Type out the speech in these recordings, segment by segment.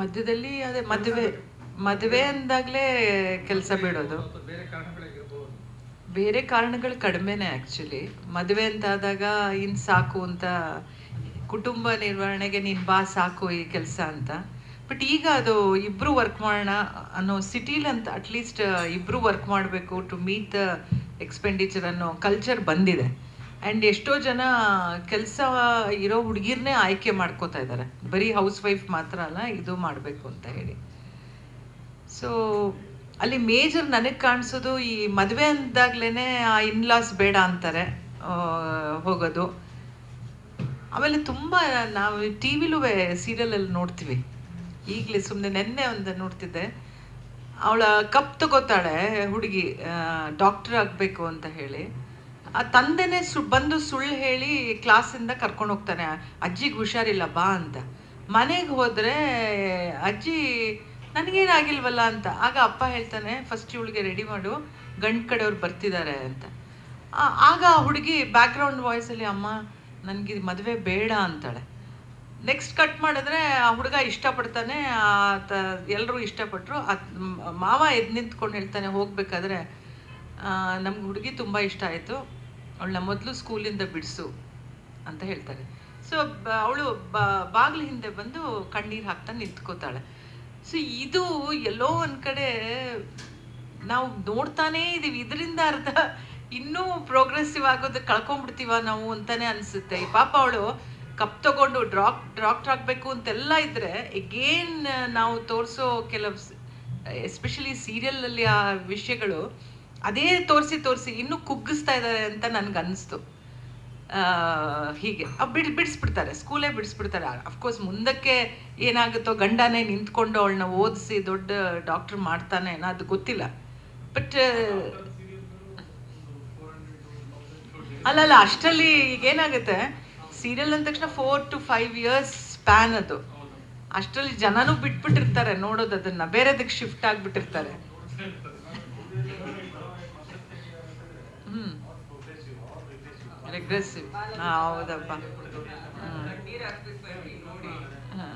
ಮಧ್ಯದಲ್ಲಿ ಅದೇ ಮದುವೆ ಮದುವೆ ಅಂದಾಗಲೇ ಕೆಲಸ ಬಿಡೋದು. ಬೇರೆ ಕಾರಣಗಳು ಕಡಿಮೆನೇ ಆ್ಯಕ್ಚುಲಿ ಮದುವೆ ಅಂತ ಆದಾಗ ಇನ್ನು ಸಾಕು ಅಂತ ಕುಟುಂಬ ನಿರ್ವಹಣೆಗೆ ನೀನು ಬಾ ಸಾಕು ಈ ಕೆಲಸ ಅಂತ. ಬಟ್ ಈಗ ಅದು ಇಬ್ಬರು ವರ್ಕ್ ಮಾಡೋಣ ಅನ್ನೋ ಸಿಟಿಲಿ ಅಂತ ಅಟ್ಲೀಸ್ಟ್ ಇಬ್ಬರು ವರ್ಕ್ ಮಾಡಬೇಕು ಟು ಮೀಟ್ ದ ಎಕ್ಸ್ಪೆಂಡಿಚರ್ ಅನ್ನೋ ಕಲ್ಚರ್ ಬಂದಿದೆ. ಆ್ಯಂಡ್ ಎಷ್ಟೋ ಜನ ಕೆಲಸ ಇರೋ ಹುಡುಗಿರ್ನೇ ಆಯ್ಕೆ ಮಾಡ್ಕೋತಾ ಇದ್ದಾರೆ ಬರೀ ಹೌಸ್ ವೈಫ್ ಮಾತ್ರ ಅಲ್ಲ, ಇದು ಮಾಡಬೇಕು ಅಂತ ಹೇಳಿ. ಸೊ ಅಲ್ಲಿ ಮೇಜರ್ ನನಗೆ ಕಾಣಿಸೋದು ಈ ಮದುವೆ ಅಂದಾಗ್ಲೇ ಆ ಇನ್ಲಾಸ್ ಬೇಡ ಅಂತಾರೆ ಹೋಗೋದು. ಆಮೇಲೆ ತುಂಬ ನಾವು ಟಿ ವಿಲೂ ಸೀರಿಯಲಲ್ಲಿ ನೋಡ್ತೀವಿ. ಈಗಲೇ ಸುಮ್ಮನೆ ನೆನ್ನೆ ಒಂದು ನೋಡ್ತಿದ್ದೆ. ಅವಳ ಕಪ್ ತಗೋತಾಳೆ ಹುಡುಗಿ ಡಾಕ್ಟರ್ ಆಗಬೇಕು ಅಂತ ಹೇಳಿ. ಆ ತಂದೆನೇ ಸು, ಬಂದು ಸುಳ್ಳು ಹೇಳಿ ಕ್ಲಾಸಿಂದ ಕರ್ಕೊಂಡು ಹೋಗ್ತಾನೆ. ಅಜ್ಜಿಗೆ ಹುಷಾರಿಲ್ಲ, ಬಾ ಅಂತ. ಮನೆಗೆ ಹೋದರೆ, ಅಜ್ಜಿ ನನಗೇನಾಗಿಲ್ವಲ್ಲ ಅಂತ. ಆಗ ಅಪ್ಪ ಹೇಳ್ತಾನೆ, ಫಸ್ಟ್ ಇವಳಿಗೆ ರೆಡಿ ಮಾಡು, ಗಂಡು ಕಡೆಯವ್ರು ಬರ್ತಿದ್ದಾರೆ ಅಂತ. ಆಗ ಆ ಹುಡುಗಿ ಬ್ಯಾಕ್ಗ್ರೌಂಡ್ ವಾಯ್ಸಲ್ಲಿ ಅಮ್ಮ, ನನಗೆ ಮದುವೆ ಬೇಡ ಅಂತಾಳೆ. ನೆಕ್ಸ್ಟ್ ಕಟ್ ಮಾಡಿದ್ರೆ ಆ ಹುಡುಗ ಇಷ್ಟಪಡ್ತಾನೆ ಎಲ್ಲರೂ ಇಷ್ಟಪಟ್ಟರು ಮಾವ ಎದ್ದು ನಿಂತ್ಕೊಂಡು ಹೇಳ್ತಾನೆ, ಹೋಗ್ಬೇಕಾದ್ರೆ ನಮ್ಗೆ ಹುಡುಗಿ ತುಂಬ ಇಷ್ಟ ಆಯಿತು. ಅವಳನ್ನ ಮೊದಲು ಸ್ಕೂಲಿಂದ ಬಿಡಿಸು ಅಂತ ಹೇಳ್ತಾರೆ. ಸೊ ಅವಳು ಬಾಗಿಲು ಹಿಂದೆ ಬಂದು ಕಣ್ಣೀರು ಹಾಕ್ತಾ ನಿಂತ್ಕೋತಾಳೆ. ಸೊ ಇದು ಎಲ್ಲೋ ಒಂದು ಕಡೆ ನಾವು ನೋಡ್ತಾನೇ ಇದೀವಿ. ಇದರಿಂದ ಅರ್ಧ ಇನ್ನೂ ಪ್ರೋಗ್ರೆಸಿವ್ ಆಗೋದು ಕಳ್ಕೊಂಡ್ಬಿಡ್ತೀವ ನಾವು ಅಂತಾನೆ ಅನಿಸುತ್ತೆ. ಈ ಪಾಪ ಅವಳು ಕಪ್ ತಗೊಂಡು ಡ್ರಾಕ್ ಡ್ರಾಕ್ಟ್ ಆಗಬೇಕು ಅಂತೆಲ್ಲ ಇದ್ರೆ ಎಗೇನ್ ನಾವು ತೋರಿಸೋ ಕೆಲವು ಎಸ್ಪೆಷಲಿ ಸೀರಿಯಲಲ್ಲಿ ಆ ವಿಷಯಗಳು ಅದೇ ತೋರಿಸಿ ತೋರಿಸಿ, ಇನ್ನೂ ಕುಗ್ಗಿಸ್ತಾ ಇದ್ದಾರೆ ಅಂತ ನನಗೆ ಅನಿಸ್ತು ಹೀಗೆ. ಬಿಡ್, ಬಿಡಿಸ್ಬಿಡ್ತಾರೆ, ಸ್ಕೂಲೇ ಬಿಡಿಸ್ಬಿಡ್ತಾರೆ. ಅಫ್ಕೋರ್ಸ್ ಮುಂದಕ್ಕೆ ಏನಾಗುತ್ತೋ ಗಂಡನೇ ನಿಂತ್ಕೊಂಡು ಅವಳನ್ನ ಓದಿಸಿ ದೊಡ್ಡ ಡಾಕ್ಟರ್ ಮಾಡ್ತಾನೆ ಅದು ಗೊತ್ತಿಲ್ಲ. ಬಟ್ ಅಲ್ಲಲ್ಲ, ಅಷ್ಟರಲ್ಲಿ ಈಗ ಏನಾಗುತ್ತೆ ಸೀರಿಯಲ್ ಅಂದ ತಕ್ಷಣ four to five years span ಅದು. ಅಷ್ಟರಲ್ಲಿ ಜನನೂ ಬಿಟ್ಬಿಟ್ಟಿರ್ತಾರೆ ನೋಡೋದು ಅದನ್ನ. ಬೇರೆದಕ್ಕೆ ಶಿಫ್ಟ್ ಆಗ್ಬಿಟ್ಟಿರ್ತಾರೆ. ಹ್ಮ್ ರೆಗ್ರೆಸಿವ್ ಹೌದಪ್ಪ. ಹ್ಮ್. ಹಾ.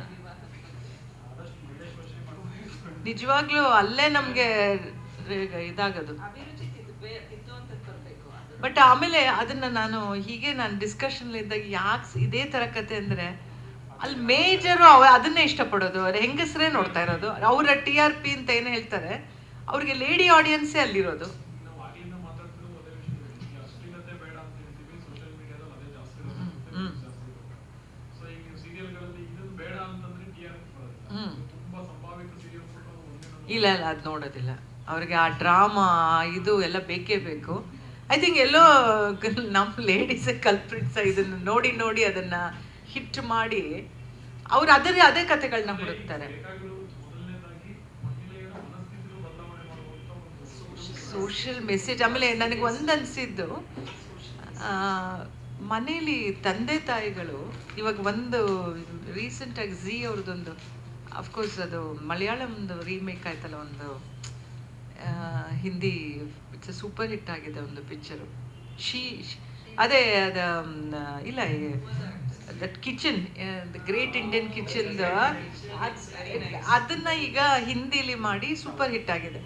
ನಿಜವಾಗ್ಲೂ ಅಲ್ಲೇ ನಮ್ಗೆ ಇದಾಗದು. ಬಟ್ ಆಮೇಲೆ ಅದನ್ನ ನಾನು ಹೀಗೆ ನಾನು ಡಿಸ್ಕಷನ್ ಇದ್ದಾಗ ಯಾಕೆ ಇದೇ ತರ ಕತೆ ಅಂದ್ರೆ ಅಲ್ಲಿ ಮೇಜರು ಅದನ್ನೇ ಇಷ್ಟಪಡೋದು. ಅವ್ರ ಹೆಂಗಸರೇ ನೋಡ್ತಾ ಇರೋದು. ಅವರ ಟಿ ಆರ್ ಪಿ ಅಂತ ಏನು ಹೇಳ್ತಾರೆ? ಅವ್ರಿಗೆ ಲೇಡಿ ಆಡಿಯನ್ಸೇ ಅಲ್ಲಿರೋದು. ಇಲ್ಲ ಇಲ್ಲ ಅದು ನೋಡೋದಿಲ್ಲ. ಅವ್ರಿಗೆ ಆ ಡ್ರಾಮಾ ಇದು ಎಲ್ಲ ಬೇಕೇ ಬೇಕು. ಐ ಥಿಂಕ್ ಎಲ್ಲೋ ನಮ್ಮ ಲೇಡೀಸ್ ಕಲ್ಪ್ರಿಟ್ಸ್ ಇದನ್ನು ನೋಡಿ ನೋಡಿ ಅದನ್ನ ಹಿಟ್ ಮಾಡಿ ಅವ್ರು ಅದರೇ ಅದೇ ಕಥೆಗಳನ್ನ ಹುಡುಕ್ತಾರೆ. ಸೋಷಿಯಲ್ ಮೆಸೇಜ್ ಆಮೇಲೆ ನನಗೆ ಒಂದು ಅನಿಸಿದ್ದು ಮನೇಲಿ ತಂದೆ ತಾಯಿಗಳು ಇವಾಗ ಒಂದು ರೀಸೆಂಟಾಗಿ ಝೀ ಅವ್ರದ್ದೊಂದು ಅಫ್ಕೋರ್ಸ್ ಅದು ಮಲಯಾಳಂದು ರೀಮೇಕ್ ಆಯ್ತಲ್ಲ ಒಂದು ಹಿಂದಿ ಇಟ್ಸ್ ಸೂಪರ್ ಹಿಟ್ ಆಗಿದೆ ಒಂದು ಪಿಕ್ಚರು ಶೀ ಅದೇ ಅದ ಇಲ್ಲ that kitchen the great Indian kitchen ಅದನ್ನ ಈಗ ಹಿಂದಿಲಿ ಮಾಡಿ ಸೂಪರ್ ಹಿಟ್ ಆಗಿದೆ.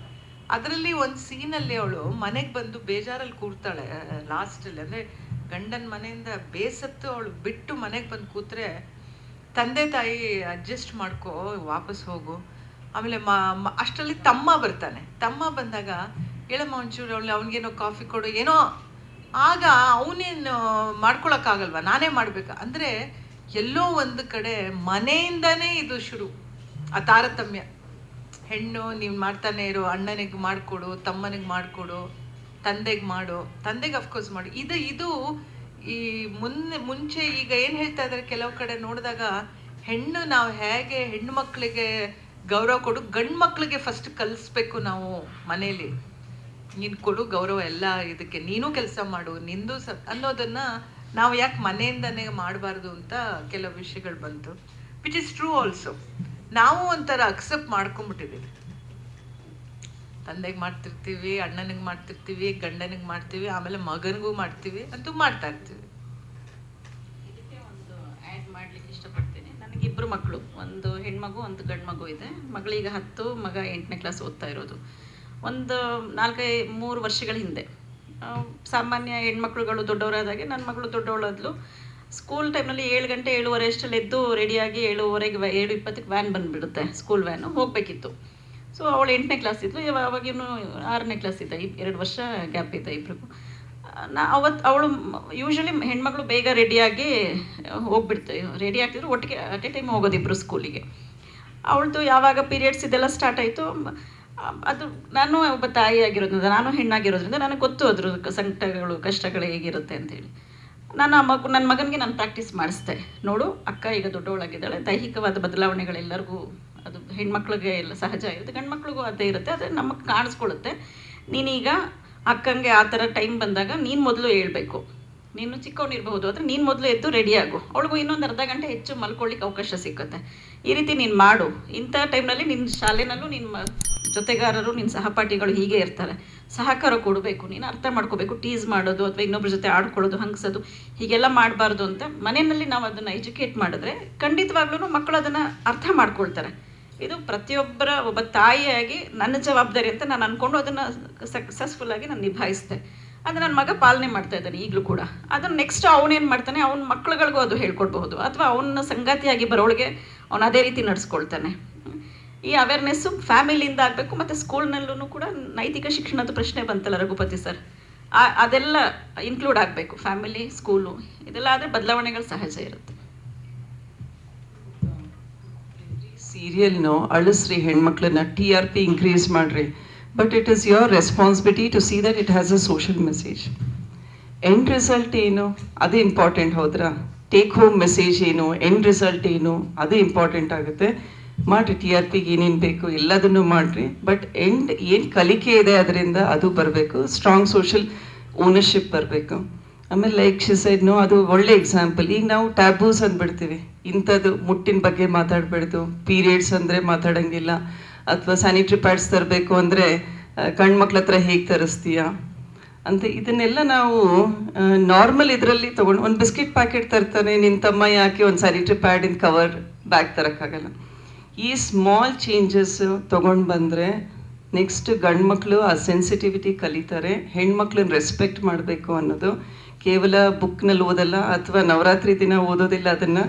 ಅದರಲ್ಲಿ ಒಂದು ಸೀನಲ್ಲಿ ಅವಳು ಮನೆಗೆ ಬಂದು ಬೇಜಾರಲ್ಲಿ ಕೂರ್ತಾಳೆ, ಲಾಸ್ಟಲ್ಲಿ, ಅಂದರೆ ಗಂಡನ ಮನೆಯಿಂದ ಬೇಸತ್ತು ಅವಳು ಬಿಟ್ಟು ಮನೆಗೆ ಬಂದು ಕೂತ್ರೆ ತಂದೆ ತಾಯಿ ಅಡ್ಜಸ್ಟ್ ಮಾಡ್ಕೋ, ವಾಪಸ್ ಹೋಗು. ಆಮೇಲೆ ಮ, ಅಷ್ಟರಲ್ಲಿ ತಮ್ಮ ಬರ್ತಾನೆ. ತಮ್ಮ ಬಂದಾಗ, ಹೇಳಮ್ಮ ಒಂಚೂರು, ಅವಳು ಅವನಿಗೇನೋ ಕಾಫಿ ಕೊಡು, ಏನೋ ಆಗ ಅವನೇನು ಮಾಡ್ಕೊಳಕ್ಕಾಗಲ್ವ? ನಾನೇ ಮಾಡಬೇಕು. ಅಂದರೆ ಎಲ್ಲೋ ಒಂದು ಕಡೆ ಮನೆಯಿಂದನೇ ಇದು ಶುರು, ಆ ತಾರತಮ್ಯ. ಹೆಣ್ಣು ನೀವು ಮಾಡ್ತಾನೆ ಇರು, ಅಣ್ಣನಿಗೆ ಮಾಡಿಕೊಡು, ತಮ್ಮನಿಗೆ ಮಾಡಿಕೊಡು, ತಂದೆಗೆ ಮಾಡು. ತಂದೆಗೆ ಅಫ್ಕೋರ್ಸ್ ಮಾಡು. ಇದು ಇದು ಈ ಮುನ್ನೆ ಮುಂಚೆ ಈಗ ಏನು ಹೇಳ್ತಾ ಇದ್ದಾರೆ ಕೆಲವು ಕಡೆ ನೋಡಿದಾಗ, ಹೆಣ್ಣು ನಾವು ಹೇಗೆ ಹೆಣ್ಣು ಮಕ್ಕಳಿಗೆ ಗೌರವ ಕೊಡು, ಗಂಡು ಮಕ್ಕಳಿಗೆ ಫಸ್ಟ್ ಕಲಿಸ್ಬೇಕು ನಾವು ಮನೇಲಿ. ನೀನು ಕೊಡು ಗೌರವ ಎಲ್ಲ ಇದಕ್ಕೆ, ನೀನು ಕೆಲಸ ಮಾಡು, ನಿಂದು ಸ, ಅನ್ನೋದನ್ನ ನಾವು ಯಾಕೆ ಮನೆಯಿಂದನೇ ಮಾಡಬಾರ್ದು ಅಂತ ಕೆಲವು ವಿಷಯಗಳು ಬಂತು. ವಿಚ್ ಇಸ್ ಟ್ರೂ ಆಲ್ಸೋ ನಾವು ಒಂಥರ ಅಕ್ಸೆಪ್ಟ್ ಮಾಡ್ಕೊಂಡ್ಬಿಟ್ಟಿದ್ದೀವಿ ತಂದೆಗೆ ಮಾಡ್ತಿರ್ತೀವಿ, ಅಣ್ಣನಿಗೆ ಮಾಡ್ತಿರ್ತೀವಿ, ಗಂಡನಿಗೆ ಮಾಡ್ತೀವಿ, ಆಮೇಲೆ ಮಗನಿಗೂ ಮಾಡ್ತೀವಿ ಅಂತೂ ಮಾಡ್ತಾ ಇರ್ತೀವಿ. ಮಾಡ್ಲಿಕ್ಕೆ ಇಷ್ಟಪಡ್ತೀನಿ. ನನಗೆ ಇಬ್ಬರು ಮಕ್ಕಳು ಒಂದು ಹೆಣ್ಮಗು, ಒಂದು ಗಂಡು ಮಗು ಇದೆ. ಮಗಳೀಗ ಹತ್ತು, ಮಗ ಎಂಟನೇ ಕ್ಲಾಸ್ ಓದ್ತಾ ಇರೋದು. ಒಂದು ನಾಲ್ಕೈ, ಮೂರು ವರ್ಷಗಳ ಹಿಂದೆ. ಸಾಮಾನ್ಯ ಹೆಣ್ಮಕ್ಳುಗಳು ದೊಡ್ಡವರಾದಾಗೆ ನನ್ನ ಮಗಳು ದೊಡ್ಡವಳಾದ್ಲು. ಸ್ಕೂಲ್ ಟೈಮ್ನಲ್ಲಿ ಏಳು ಗಂಟೆ ಏಳುವರೆ ಅಷ್ಟರಲ್ಲಿ ಎದ್ದು ರೆಡಿಯಾಗಿ ಏಳುವರೆಗೆ ಏಳು ಇಪ್ಪತ್ತಕ್ಕೆ ವ್ಯಾನ್ ಬಂದುಬಿಡುತ್ತೆ ಸ್ಕೂಲ್ ವ್ಯಾನು ಹೋಗಬೇಕಿತ್ತು. ಸೊ ಅವಳು ಎಂಟನೇ ಕ್ಲಾಸ್ ಇದ್ಲು. ಅವಾಗ ಆರನೇ ಕ್ಲಾಸ್ ಇದ್ದ. ಎರಡು ವರ್ಷ ಗ್ಯಾಪ್ ಇದ್ದ ಇಬ್ಬರಿಗೂ ನಾ ಅವತ್ತು ಅವಳು ಯೂಶ್ವಲಿ ಹೆಣ್ಮಗಳು ಬೇಗ ರೆಡಿಯಾಗಿ ಹೋಗ್ಬಿಡ್ತಾರೆ ರೆಡಿ ಆಗ್ತಿದ್ರು. ಒಟ್ಟಿಗೆ ಅಟ್ ಎ ಟೈಮ್ ಹೋಗೋದು ಇಬ್ಬರು ಸ್ಕೂಲಿಗೆ ಅವಳದು ಯಾವಾಗ ಪೀರಿಯಡ್ಸ್ ಇದೆಲ್ಲ ಸ್ಟಾರ್ಟ್ ಆಯಿತು. ಅದು ನಾನು ಒಬ್ಬ ತಾಯಿ ಆಗಿರೋದ್ರಿಂದ ನಾನು ಹೆಣ್ಣಾಗಿರೋದ್ರಿಂದ ನನಗೆ ಗೊತ್ತು ಅದ್ರ ಸಂಕಟಗಳು, ಕಷ್ಟಗಳು ಹೇಗಿರುತ್ತೆ ಅಂತೇಳಿ ನಾನು ಆ ಮಗು, ನನ್ನ ಮಗನಿಗೆ ನಾನು ಪ್ರಾಕ್ಟೀಸ್ ಮಾಡಿಸ್ದೆ ನೋಡು, ಅಕ್ಕ ಈಗ ದೊಡ್ಡವಳಾಗಿದ್ದಾಳೆ. ದೈಹಿಕವಾದ ಬದಲಾವಣೆಗಳೆಲ್ಲರಿಗೂ ಅದು ಹೆಣ್ಮಕ್ಳಿಗೆ ಎಲ್ಲ ಸಹಜ ಇರುತ್ತೆ. ಗಂಡು ಮಕ್ಳಿಗೂ ಅದೇ ಇರುತ್ತೆ. ಆದರೆ ನಮಗೆ ಕಾಣಿಸ್ಕೊಳ್ಳುತ್ತೆ. ನೀನೀಗ ಅಕ್ಕಂಗೆ ಆ ಥರ ಟೈಮ್ ಬಂದಾಗ ನೀನು ಮೊದಲು ಹೇಳ್ಬೇಕು. ನೀನು ಚಿಕ್ಕವನಿರ್ಬಹುದು ಆದರೆ ನೀನು ಮೊದಲು ಎದ್ದು ರೆಡಿಯಾಗು ಅವಳಿಗೂ ಇನ್ನೊಂದು ಅರ್ಧ ಗಂಟೆ ಹೆಚ್ಚು ಮಲ್ಕೊಳ್ಳಿಕ್ಕೆ ಅವಕಾಶ ಸಿಕ್ಕುತ್ತೆ. ಈ ರೀತಿ ನೀನು ಮಾಡು. ಇಂಥ ಟೈಮ್ನಲ್ಲಿ ನಿನ್ನ ಶಾಲೆನಲ್ಲೂ ನಿನ್ನ ಜೊತೆಗಾರರು ನಿನ್ನ ಸಹಪಾಠಿಗಳು ಹೀಗೆ ಇರ್ತಾರೆ. ಸಹಕಾರ ಕೊಡಬೇಕು, ನೀನು ಅರ್ಥ ಮಾಡ್ಕೋಬೇಕು ಟೀಸ್ ಮಾಡೋದು ಅಥವಾ ಇನ್ನೊಬ್ಬರ ಜೊತೆ ಆಡ್ಕೊಳ್ಳೋದು, ಹಂಗ್ಸೋದು, ಹೀಗೆಲ್ಲ ಮಾಡಬಾರ್ದು ಅಂತ ಮನೆಯಲ್ಲಿ ನಾವು ಅದನ್ನು ಎಜುಕೇಟ್ ಮಾಡಿದ್ರೆ ಖಂಡಿತವಾಗ್ಲೂ ಮಕ್ಕಳು ಅದನ್ನು ಅರ್ಥ ಮಾಡ್ಕೊಳ್ತಾರೆ. ಇದು ಪ್ರತಿಯೊಬ್ಬರ, ಒಬ್ಬ ತಾಯಿಯಾಗಿ ನನ್ನ ಜವಾಬ್ದಾರಿ ಅಂತ ನಾನು ಅಂದ್ಕೊಂಡು ಅದನ್ನು ಸಕ್ಸಸ್ಫುಲ್ಲಾಗಿ ನಾನು ನಿಭಾಯಿಸಿದೆ. ಅದು ನನ್ನ ಮಗ ಪಾಲನೆ ಮಾಡ್ತಾ ಇದ್ದಾನೆ ಈಗಲೂ ಕೂಡ. ಅದನ್ನು ನೆಕ್ಸ್ಟ್ ಅವನೇನು ಮಾಡ್ತಾನೆ, ಅವನ ಮಕ್ಳುಗಳಿಗೂ ಅದು ಹೇಳ್ಕೊಡ್ಬಹುದು. ಅಥವಾ ಅವನ ಸಂಗಾತಿಯಾಗಿ ಬರೋಳಿಗೆ ಅವನು ಅದೇ ರೀತಿ ನಡೆಸ್ಕೊಳ್ತಾನೆ. ಈ ಅವೇರ್ನೆಸ್ಸು ಫ್ಯಾಮಿಲಿಯಿಂದ ಆಗಬೇಕು, ಮತ್ತು ಸ್ಕೂಲ್ನಲ್ಲೂ ಕೂಡ ನೈತಿಕ ಶಿಕ್ಷಣದ ಪ್ರಶ್ನೆ ಬಂತಲ್ಲ ರಘುಪತಿ ಸರ್ ಅದೆಲ್ಲ ಇನ್ಕ್ಲೂಡ್ ಆಗಬೇಕು ಫ್ಯಾಮಿಲಿ ಸ್ಕೂಲು ಇದೆಲ್ಲ ಆದರೆ ಬದಲಾವಣೆಗಳು ಸಹಜ ಇರುತ್ತೆ. ಸೀರಿಯಲ್ನು ಅಳಿಸ್ರಿ ಹೆಣ್ಮಕ್ಳನ್ನ ಟಿ ಆರ್ ಪಿ ಇನ್ಕ್ರೀಸ್ ಮಾಡ್ರಿ. But it is your responsibility to see that it has a social message end result ಏನು? ಅದು ಇಂಪಾರ್ಟೆಂಟ್ ಹೌದ್ರಾ? ಟೇಕ್ ಹೋಮ್ ಮೆಸೇಜ್ ಏನು? ಎಂಡ್ ರಿಸಲ್ಟ್ ಏನು? ಅದು ಇಂಪಾರ್ಟೆಂಟ್ ಆಗುತ್ತೆ. ಮಾಡಿರಿ ಟಿ ಆರ್ ಪಿಗೆ ಏನೇನು ಬೇಕು ಎಲ್ಲದನ್ನು ಮಾಡಿರಿ. ಬಟ್ ಎಂಡ್ ಏನು ಕಲಿಕೆ ಇದೆ ಅದರಿಂದ ಅದು ಬರಬೇಕು. ಸ್ಟ್ರಾಂಗ್ ಸೋಷಿಯಲ್ ಓನರ್ಶಿಪ್ ಬರಬೇಕು. ಆಮೇಲೆ ಲೈಕ್ ಶಿಸೈಡ್ನು ಅದು ಒಳ್ಳೆ ಎಕ್ಸಾಂಪಲ್ ಈಗ ನಾವು ಟ್ಯಾಬೂಸ್ ಅಂದ್ಬಿಡ್ತೀವಿ. ಇಂಥದ್ದು ಮುಟ್ಟಿನ ಬಗ್ಗೆ ಮಾತಾಡಬಾರ್ದು. ಪೀರಿಯಡ್ಸ್ ಅಂದರೆ ಮಾತಾಡೋಂಗಿಲ್ಲ. ಅಥವಾ ಸ್ಯಾನಿಟ್ರಿ ಪ್ಯಾಡ್ಸ್ ತರಬೇಕು ಅಂದರೆ ಗಂಡ್ಮಕ್ಳ ಹತ್ರ ಹೇಗೆ ತರಿಸ್ತೀಯಾ? ಅಂತ ಇದನ್ನೆಲ್ಲ ನಾವು ನಾರ್ಮಲ್ ಇದರಲ್ಲಿ ತೊಗೊಂಡು ಒಂದು ಬಿಸ್ಕಿಟ್ ಪ್ಯಾಕೆಟ್ ತರ್ತಾನೆ ನಿನ್ನ ತಮ್ಮ ಯಾಕೆ ಒಂದು ಸ್ಯಾನಿಟ್ರಿ ಪ್ಯಾಡಿನ ಕವರ್ ಬ್ಯಾಗ್ ತರೋಕ್ಕಾಗಲ್ಲ. ಈ ಸ್ಮಾಲ್ ಚೇಂಜಸ್ ತೊಗೊಂಡು ಬಂದರೆ ನೆಕ್ಸ್ಟ್ ಗಂಡು ಮಕ್ಕಳು ಆ ಸೆನ್ಸಿಟಿವಿಟಿ ಕಲಿತಾರೆ ಹೆಣ್ಮಕ್ಳನ್ನ ರೆಸ್ಪೆಕ್ಟ್ ಮಾಡಬೇಕು ಅನ್ನೋದು. ಕೇವಲ ಬುಕ್ನಲ್ಲಿ ಓದಲ್ಲ, ಅಥವಾ ನವರಾತ್ರಿ ದಿನ ಓದೋದಿಲ್ಲ, ಅದನ್ನು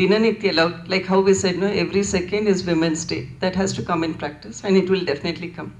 ದಿನನಿತ್ಯ love like how we said no every second is women's day that has to come in practice and it will definitely come